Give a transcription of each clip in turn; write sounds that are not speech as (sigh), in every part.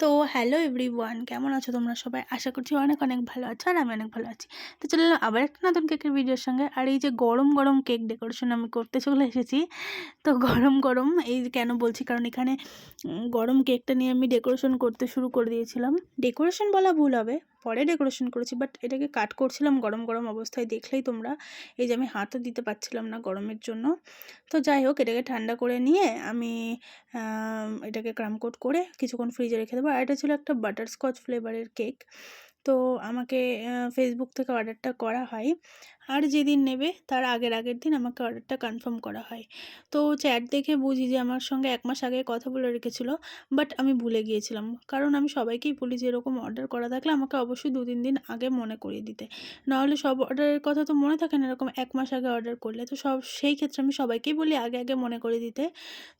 তো hello every one কেমন আছো তোমরা সবাই? আশা করছি অনেক অনেক ভালো আছো আর আমি অনেক ভালো আছি। তো চলে এলাম আবার একটা নতুন কেকের ভিডিওর সঙ্গে। আর এই যে গরম গরম কেক ডেকোরেশন আমি করতে চলে এসেছি। তো গরম গরম, এই কেন বলছি? কারণ এখানে গরম কেকটা নিয়ে আমি ডেকোরেশন করতে শুরু করে দিয়েছিলাম। ডেকোরেশন বলা ভুল হবে। পরে ডেকোরেশন করেছি বাট এটাকে কাট করছিলাম গরম গরম অবস্থায়। দেখলেই তোমরা এই যে আমি হাতও দিতে পারছিলাম না গরমের জন্য। তো যাই হোক, এটাকে ঠান্ডা করে নিয়ে আমি এটাকে ক্রামকোট করে কিছুক্ষণ ফ্রিজে রেখে দেবো। আর এটা ছিল একটা বাটারস্কচ ফ্লেভারের কেক তো আমাকে ফেসবুক থেকে অর্ডারটা করা হয়। আর যেদিন নেবে তার আগের আগের দিন আমাকে অর্ডারটা কনফার্ম করা হয়। তো চ্যাট দেখে বুঝি যে আমার সঙ্গে এক মাস আগে কথা বলে রেখেছিল বাট আমি ভুলে গিয়েছিলাম। কারণ আমি সবাইকেই বলি যে এরকম অর্ডার করা থাকলে আমাকে অবশ্যই দু তিন দিন আগে মনে করিয়ে দিতে। নাহলে সব অর্ডারের কথা তো মনে থাকে না এরকম এক মাস আগে অর্ডার করলে। তো সব, সেই ক্ষেত্রে আমি সবাইকেই বলি আগে আগে মনে করে দিতে।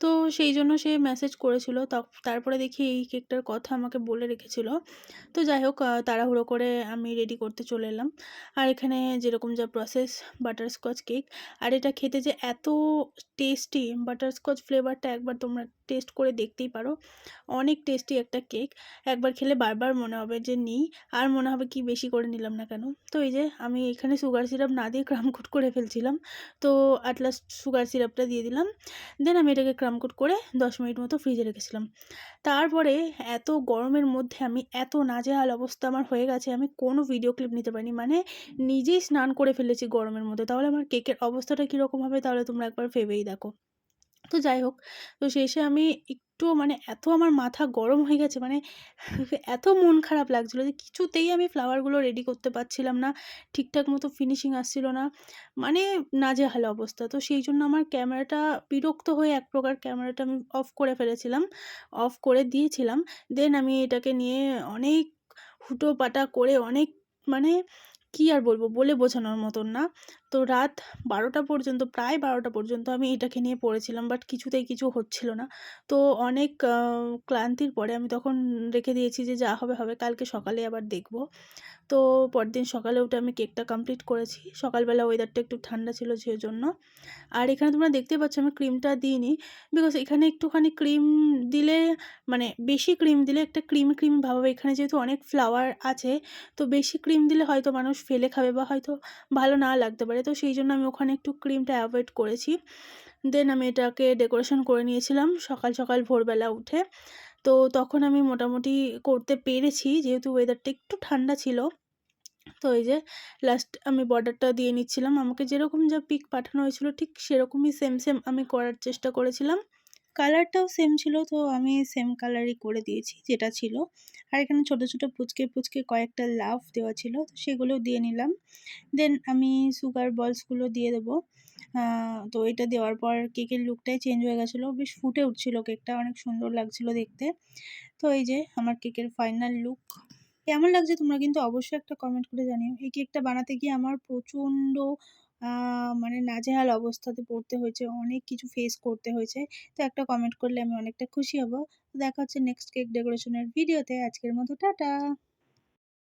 তো সেই জন্য সে মেসেজ করেছিল। তারপরে দেখি এই কেকটার কথা আমাকে বলে রেখেছিল। তো যাই হোক তাড়াহুড়ো করে আমি রেডি করতে চলে এলাম। আর এখানে যেরকম যা প্রসেস বাটারস্কচ কেক আর এটা খেতে যে এত টেস্টি বাটারস্কচ ফ্লেভারটা একবার তোমরা টেস্ট করে দেখতেই পারো। অনেক টেস্টি একটা কেক একবার খেলে বারবার মনে হবে যে, নিই, আর মনে হবে কি বেশি করে নিলাম না কেন? তো এই যে, আমি এখানে সুগার সিরাপ না দিয়ে ক্রামকুট করে ফেলছিলাম। তো অ্যাট লাস্ট সুগার সিরাপটা দিয়ে দিলাম। দেন আমি এটাকে ক্রামকুট করে দশ মিনিট মতো ফ্রিজে রেখেছিলাম। তারপরে এত গরমের মধ্যে আমি, এত নাজেহাল অবস্থা আমার হয়ে গেছে, আমি কোনো ভিডিও ক্লিপ নিতে পারিনি। মানে নিজেই স্নান করে ফেলেছি গরমের মধ্যে। তাহলে আমার কেকের অবস্থাটা কীরকম হবে, তাহলে তোমরা একবার ভেবেই দেখো। তো যাই হোক, তো শেষে আমি একটু মানে এত আমার মাথা গরম হয়ে গেছে মানে (laughs) এত মন খারাপ লাগছিল যে কিছুতেই আমি ফ্লাওয়ারগুলো রেডি করতে পারছিলাম না, ঠিকঠাক মতো ফিনিশিং আসছিল না মানে নাজেহাল অবস্থা। তো সেই জন্য আমার ক্যামেরাটা বিরক্ত হয়ে এক প্রকার ক্যামেরাটা আমি অফ করে ফেলেছিলাম অফ করে দিয়েছিলাম। দেন আমি এটাকে নিয়ে অনেক হুটোপাটা করে অনেক মানে কী আর বলব? বলে বোঝানোর মতন না। তো রাত বারোটা পর্যন্ত, প্রায় বারোটা পর্যন্ত আমি এটাকে নিয়ে পড়েছিলাম বাট কিছুতেই কিছু হচ্ছিল না। তো অনেক ক্লান্তির পরে আমি তখন রেখে দিয়েছি যে যা হবে হবে, কালকে সকালে আবার দেখব। তো পরদিন সকালে উঠে আমি কেকটা কমপ্লিট করেছি। সকালবেলা ওয়েদারটা একটু ঠান্ডা ছিল সেই জন্য আর এখানে তোমরা দেখতে পাচ্ছ আমি ক্রিমটা দিইনি বিকজ এখানে একটুখানি ক্রিম দিলে মানে বেশি ক্রিম দিলে একটা ক্রিম ক্রিম ভাব এখানে যেহেতু অনেক ফ্লাওয়ার আছে, তো বেশি ক্রিম দিলে হয়তো মানুষ ফেলে খাবে বা হয়তো ভালো না লাগতে পারে। তো সেই জন্য আমি ওখানে একটু ক্রিমটা অ্যাভয়েড করেছি। দেন আমি এটাকে ডেকোরেশন করে নিয়েছিলাম সকাল সকাল ভোরবেলা উঠে। তো তখন আমি মোটামুটি করতে পেরেছি, যেহেতু ওয়েদারটা একটু ঠান্ডা ছিল। তো এই যে লাস্ট আমি বর্ডারটা দিয়ে নিচ্ছিলাম। আমাকে যেরকম যা পিক পাঠানো হয়েছিল ঠিক সেরকমই সেম সেম আমি করার চেষ্টা করেছিলাম। কালারটাও সেম ছিল, তো আমি সেম কালারই করে দিয়েছি যেটা ছিল। আর এখানে ছোট ছোট পুচকে পুচকে কয়েকটা লাভ দেওয়া ছিল, তো সেগুলো দিয়ে নিলাম। দেন আমি সুগার বলসগুলো দিয়ে দেবো। তো এটা দেওয়ার পর কেকের লুকটাই চেঞ্জ হয়ে গেছিল। বেশ ফুটে উঠছিল কেকটা অনেক সুন্দর লাগছিল দেখতে। তো এই যে আমার কেকের ফাইনাল লুক কেমন লাগছে তোমরা কিন্তু অবশ্যই একটা কমেন্ট করে জানিও। এই কেকটা বানাতে গিয়ে আমার প্রচণ্ড মানে নাজেহাল অবস্থাতে পড়তে হয়েছে, অনেক কিছু ফেস করতে হয়েছে। তো একটা কমেন্ট করলে আমি অনেকটা খুশি হব। দেখা হচ্ছে নেক্সট কেক ডেকোরেশনের ভিডিওতে আজকের মতো টাটা!